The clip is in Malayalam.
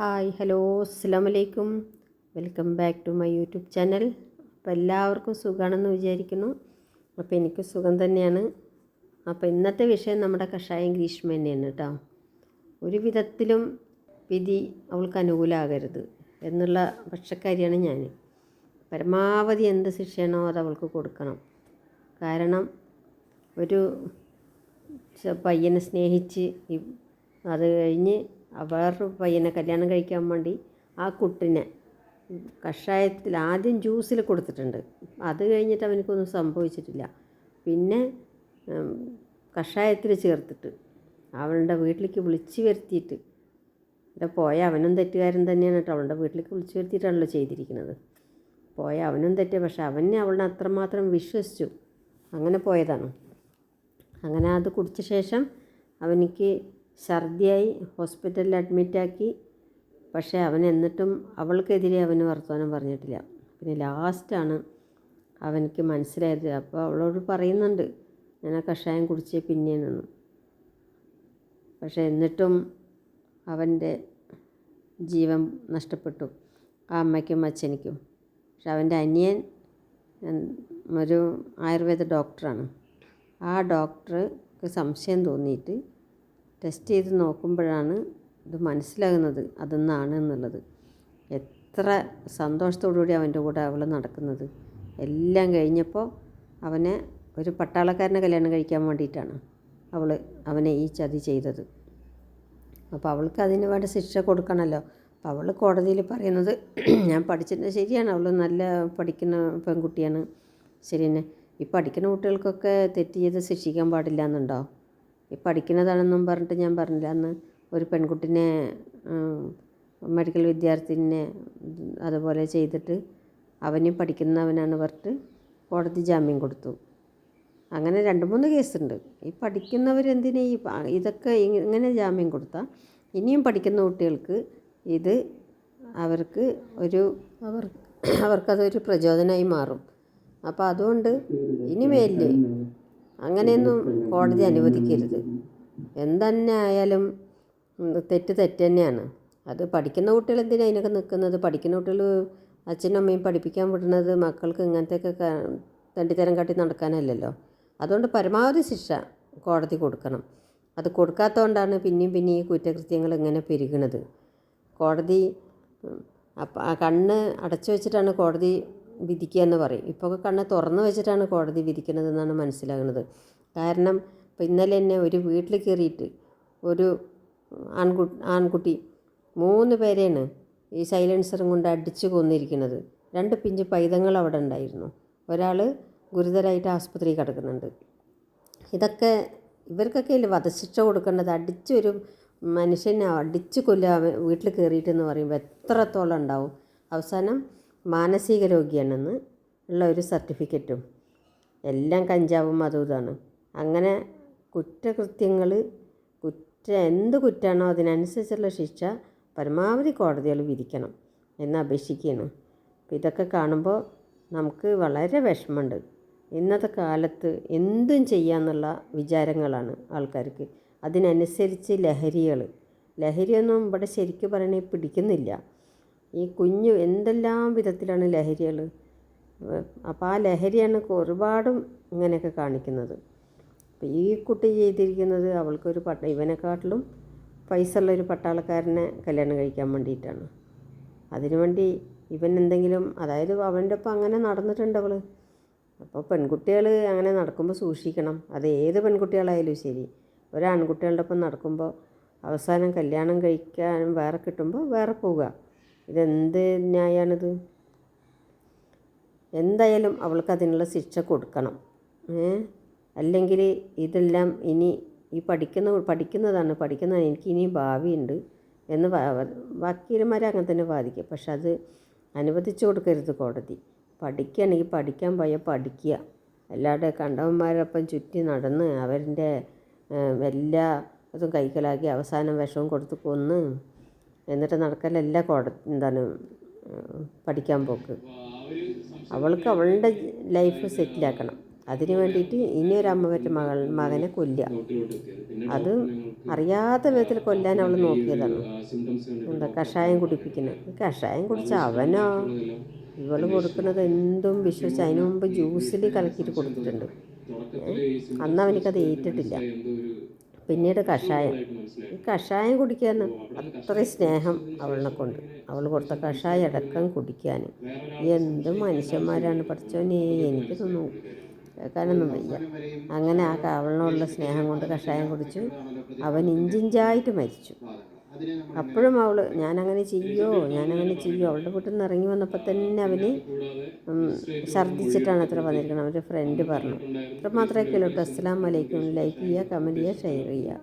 ഹായ് ഹലോ അസ്സാം വലൈക്കും welcome back to my YouTube channel. അപ്പോൾ എല്ലാവർക്കും സുഖമാണെന്ന് വിചാരിക്കുന്നു. അപ്പോൾ എനിക്ക് സുഖം തന്നെയാണ്. അപ്പോൾ ഇന്നത്തെ വിഷയം നമ്മുടെ കഷായം ഗ്രീഷ്മ തന്നെയാണ് കേട്ടോ. ഒരു വിധത്തിലും വിധി അവൾക്ക് അനുകൂലമാകരുത് എന്നുള്ള പക്ഷക്കാരിയാണ് ഞാൻ. പരമാവധി എന്ത് ശിക്ഷയാണോ അത് അവൾക്ക് കൊടുക്കണം. കാരണം ഒരു പയ്യനെ സ്നേഹിച്ച് അത് കഴിഞ്ഞ് വേറൊരു പയ്യനെ കല്യാണം കഴിക്കാൻ വേണ്ടി ആ കുട്ടിനെ കഷായത്തിൽ ആദ്യം ജ്യൂസിൽ കൊടുത്തിട്ടുണ്ട്. അത് കഴിഞ്ഞിട്ട് അവനക്കൊന്നും സംഭവിച്ചിട്ടില്ല. പിന്നെ കഷായത്തിൽ ചേർത്തിട്ട് അവളുടെ വീട്ടിലേക്ക് വിളിച്ച് വരുത്തിയിട്ട് ഇവിടെ പോയ അവനും തെറ്റുകാരൻ തന്നെയാണ് കേട്ടോ. അവളുടെ വീട്ടിലേക്ക് വിളിച്ച് വരുത്തിയിട്ടാണല്ലോ ചെയ്തിരിക്കുന്നത്. പോയ അവനും തെറ്റ് പക്ഷെ അവനെ അവളെ അത്രമാത്രം വിശ്വസിച്ചു. അങ്ങനെ പോയതാണ്. അങ്ങനെ അത് കുടിച്ച ശേഷം അവനിക്ക് ഛർദിയായി ഹോസ്പിറ്റലിൽ അഡ്മിറ്റാക്കി. പക്ഷേ അവൻ എന്നിട്ടും അവൾക്കെതിരെ അവന് വർത്തമാനം പറഞ്ഞിട്ടില്ല. പിന്നെ ലാസ്റ്റാണ് അവനിക്ക് മനസ്സിലായത്. അപ്പോൾ അവളോട് പറയുന്നുണ്ട് ഞാൻ ആ കഷായം കുടിച്ചേ പിന്നെയാണ് പക്ഷേ എന്നിട്ടും അവന്റെ ജീവൻ നഷ്ടപ്പെട്ടു. ആ അമ്മയ്ക്കും അച്ഛനിക്കും. പക്ഷെ അവന്റെ അനിയൻ ഒരു ആയുർവേദ ഡോക്ടറാണ്. ആ ഡോക്ടർക്ക് സംശയം തോന്നിയിട്ട് ടെസ്റ്റ് ചെയ്ത് നോക്കുമ്പോഴാണ് ഇത് മനസ്സിലാകുന്നത് അതെന്നാണ് എന്നുള്ളത്. എത്ര സന്തോഷത്തോടുകൂടി അവന്റെ കൂടെ അവൾ നടക്കുന്നത്. എല്ലാം കഴിഞ്ഞപ്പോൾ അവനെ ഒരു പട്ടാളക്കാരനെ കല്യാണം കഴിക്കാൻ വേണ്ടിയിട്ടാണ് അവൾ അവനെ ഈ ചതി ചെയ്തത്. അപ്പോൾ അവൾക്ക് അതിന് വേണ്ട ശിക്ഷ കൊടുക്കണമല്ലോ. അപ്പോൾ അവൾ കോടതിയിൽ പറയുന്നത് ഞാൻ പഠിച്ചിട്ട് ശരിയാണ്. അവൾ നല്ല പഠിക്കുന്ന പെൺകുട്ടിയാണ്. ശരി തന്നെ. ഈ പഠിക്കുന്ന കുട്ടികൾക്കൊക്കെ തെറ്റ് ചെയ്ത് ശിക്ഷിക്കാൻ പാടില്ല എന്നുണ്ടോ? ഈ പഠിക്കുന്നതാണെന്നും പറഞ്ഞിട്ട് ഞാൻ പറഞ്ഞില്ല. അന്ന് ഒരു പെൺകുട്ടിനെ മെഡിക്കൽ വിദ്യാർത്ഥിനെ അതുപോലെ ചെയ്തിട്ട് അവനും പഠിക്കുന്നവനാണ് പറഞ്ഞിട്ട് കോടതി ജാമ്യം കൊടുത്തു. അങ്ങനെ രണ്ട് മൂന്ന് കേസുണ്ട്. ഈ പഠിക്കുന്നവരെന്തിനാ ഈ ഇതൊക്കെ ഇങ്ങനെ ജാമ്യം കൊടുത്താൽ ഇനിയും പഠിക്കുന്ന കുട്ടികൾക്ക് ഇത് അവർക്ക് ഒരു അവർ അവർക്കതൊരു പ്രചോദനമായി മാറും. അപ്പോൾ അതുകൊണ്ട് ഇനി മേലിൽ അങ്ങനെയൊന്നും കോടതി അനുവദിക്കരുത്. എന്തന്നെ ആയാലും തെറ്റ് തെറ്റ് തന്നെയാണ് അത് പഠിക്കുന്ന കുട്ടികൾ എന്തിനാണ് അതിനൊക്കെ നിൽക്കുന്നത്? പഠിക്കുന്ന കുട്ടികൾ അച്ഛനും അമ്മയും പഠിപ്പിക്കാൻ വിടുന്നത് മക്കൾക്ക് ഇങ്ങനത്തെയൊക്കെ തണ്ടിത്തരം കാട്ടി നടക്കാനല്ലല്ലോ. അതുകൊണ്ട് പരമാവധി ശിക്ഷ കോടതി കൊടുക്കണം. അത് കൊടുക്കാത്തതുകൊണ്ടാണ് പിന്നെയും പിന്നെയും ഈ കുറ്റകൃത്യങ്ങൾ ഇങ്ങനെ പെരുകണത്. കോടതി കണ്ണ് അടച്ചു വെച്ചിട്ടാണ് കോടതി വിധിക്കുക എന്ന് പറയും. ഇപ്പോൾ കണ്ണ് തുറന്ന് വെച്ചിട്ടാണ് കോടതി വിധിക്കുന്നതെന്നാണ് മനസ്സിലാകുന്നത്. കാരണം ഇപ്പം ഇന്നലെ തന്നെ ഒരു വീട്ടിൽ കയറിയിട്ട് ഒരു ആൺകു ആൺകുട്ടി മൂന്ന് പേരെയാണ് ഈ സൈലൻസറും കൊണ്ട് അടിച്ച് കൊന്നിരിക്കുന്നത്. രണ്ട് പിഞ്ച് പൈതങ്ങൾ അവിടെ ഉണ്ടായിരുന്നു. ഒരാൾ ഗുരുതരമായിട്ട് ആസ്പത്രിയിൽ കിടക്കുന്നുണ്ട്. ഇതൊക്കെ ഇവർക്കൊക്കെ അല്ലേ വധശിക്ഷ കൊടുക്കേണ്ടത്? അടിച്ചൊരു മനുഷ്യനെ അടിച്ച് കൊല്ലുക വീട്ടിൽ കയറിയിട്ടെന്ന് പറയുമ്പോൾ എത്രത്തോളം ഉണ്ടാവും? അവസാനം മാനസിക രോഗിയാണെന്ന് ഉള്ള ഒരു സർട്ടിഫിക്കറ്റും എല്ലാം കഞ്ചാവും അതും ഇതാണ്. അങ്ങനെ കുറ്റകൃത്യങ്ങൾ കുറ്റ എന്ത് കുറ്റാണോ അതിനനുസരിച്ചുള്ള ശിക്ഷ പരമാവധി കോടതികൾ വിധിക്കണം എന്ന് അപേക്ഷിക്കുകയാണ്. അപ്പോൾ ഇതൊക്കെ കാണുമ്പോൾ നമുക്ക് വളരെ വിഷമമുണ്ട്. ഇന്നത്തെ കാലത്ത് എന്തും ചെയ്യാമെന്നുള്ള വിചാരങ്ങളാണ് ആൾക്കാർക്ക്. അതിനനുസരിച്ച് ലഹരികൾ ലഹരിയൊന്നും ഇവിടെ ശരിക്കും പറയണേ പിടിക്കുന്നില്ല. ഈ കുഞ്ഞ് എന്തെല്ലാം വിധത്തിലാണ് ലഹരികൾ അപ്പോൾ ആ ലഹരിയാണ് ഒരുപാടും ഇങ്ങനെയൊക്കെ കാണിക്കുന്നത്. അപ്പോൾ ഈ കുട്ടി ചെയ്തിരിക്കുന്നത് അവൾക്കൊരു പട്ട ഇവനെക്കാട്ടിലും പൈസ ഉള്ളൊരു പട്ടാളക്കാരനെ കല്യാണം കഴിക്കാൻ വേണ്ടിയിട്ടാണ്. അതിനുവേണ്ടി ഇവൻ എന്തെങ്കിലും അതായത് അവന്റെ ഒപ്പം അങ്ങനെ നടന്നിട്ടുണ്ട് അവൾ അപ്പോൾ പെൺകുട്ടികൾ അങ്ങനെ നടക്കുമ്പോൾ സൂക്ഷിക്കണം. അത് ഏത് പെൺകുട്ടികളായാലും ശരി. ഒരാൺകുട്ടികളുടെ ഒപ്പം നടക്കുമ്പോൾ അവസാനം കല്യാണം കഴിക്കാൻ വേറെ കിട്ടുമ്പോൾ വേറെ പോവുക. ഇതെന്ത് ന്യായമാണിത് എന്തായാലും അവൾക്ക് അതിനുള്ള ശിക്ഷ കൊടുക്കണം. അല്ലെങ്കിൽ ഇതെല്ലാം ഇനി ഈ പഠിക്കുന്ന പഠിക്കുന്നതാണ് പഠിക്കുന്നതാണ് എനിക്ക് ഇനി ഭാവിയുണ്ട് എന്ന് വക്കീലന്മാരെ അങ്ങനെ തന്നെ വാദിക്കുക പക്ഷെ അത് അനുവദിച്ചു കൊടുക്കരുത് കോടതി. പഠിക്കുകയാണെങ്കിൽ പഠിക്കാൻ പോയാൽ പഠിക്കുക. അല്ലാതെ കണ്ടവന്മാരൊപ്പം ചുറ്റി നടന്ന് അവരുടെ ഏഹ്, എല്ലാ അതും കൈക്കലാക്കി അവസാനം വിഷവും കൊടുത്ത് കൊന്ന് എന്നിട്ട് നടക്കലല്ല കോടതി എന്താണ് പഠിക്കാൻ പോക്ക്. അവൾക്ക് അവളുടെ ലൈഫ് സെറ്റിലാക്കണം അതിന് വേണ്ടിയിട്ട് ഇനി ഒരു അമ്മ പറ്റ മകൾ മകനെ കൊല്ലുക. അത് അറിയാത്ത വിധത്തിൽ കൊല്ലാൻ അവൾ നോക്കിയതാണ്. എന്താ കഷായം കുടിപ്പിക്കുന്നത്? കഷായം കുടിച്ച അവനോ? ഇവൾ കൊടുക്കുന്നത് എന്തും വിശ്വസിച്ച് അതിനു മുമ്പ് ജ്യൂസിൽ കലക്കിയിട്ട് കൊടുത്തിട്ടുണ്ട്? അന്ന് അവനിക്കത് ഏറ്റിട്ടില്ല. പിന്നീട് കഷായം. ഈ കഷായം കുടിക്കാൻ അത്ര സ്നേഹം അവളിനെ കൊണ്ട്. അവൾ കൊടുത്ത കഷായം അടക്കം കുടിക്കാനും. എന്ത് മനുഷ്യന്മാരാണ് പഠിച്ചോനെ എനിക്ക് തോന്നുന്നു കേൾക്കാനൊന്നും വയ്യ. അങ്ങനെ ആ അവളിനോടുള്ള സ്നേഹം കൊണ്ട് കഷായം കുടിച്ചു. അവൻ ഇഞ്ചിഞ്ചായിട്ട് മരിച്ചു. അപ്പോഴും അവൾ ഞാനങ്ങനെ ചെയ്യോ? ഞാനങ്ങനെ ചെയ്യോ? അവളുടെ വീട്ടിൽ നിന്ന് ഇറങ്ങി വന്നപ്പോൾ തന്നെ അവന് ഛർദ്ദിച്ചിട്ടാണ് അത്ര വന്നിരിക്കുന്നത്. അവന്റെ ഫ്രണ്ട് പറഞ്ഞു. അത്ര മാത്രമേ കേട്ടോ അസ്സലാം വലൈക്കും ലൈക്ക് ചെയ്യുക കമന്റ് ചെയ്യുക ഷെയർ ചെയ്യുക.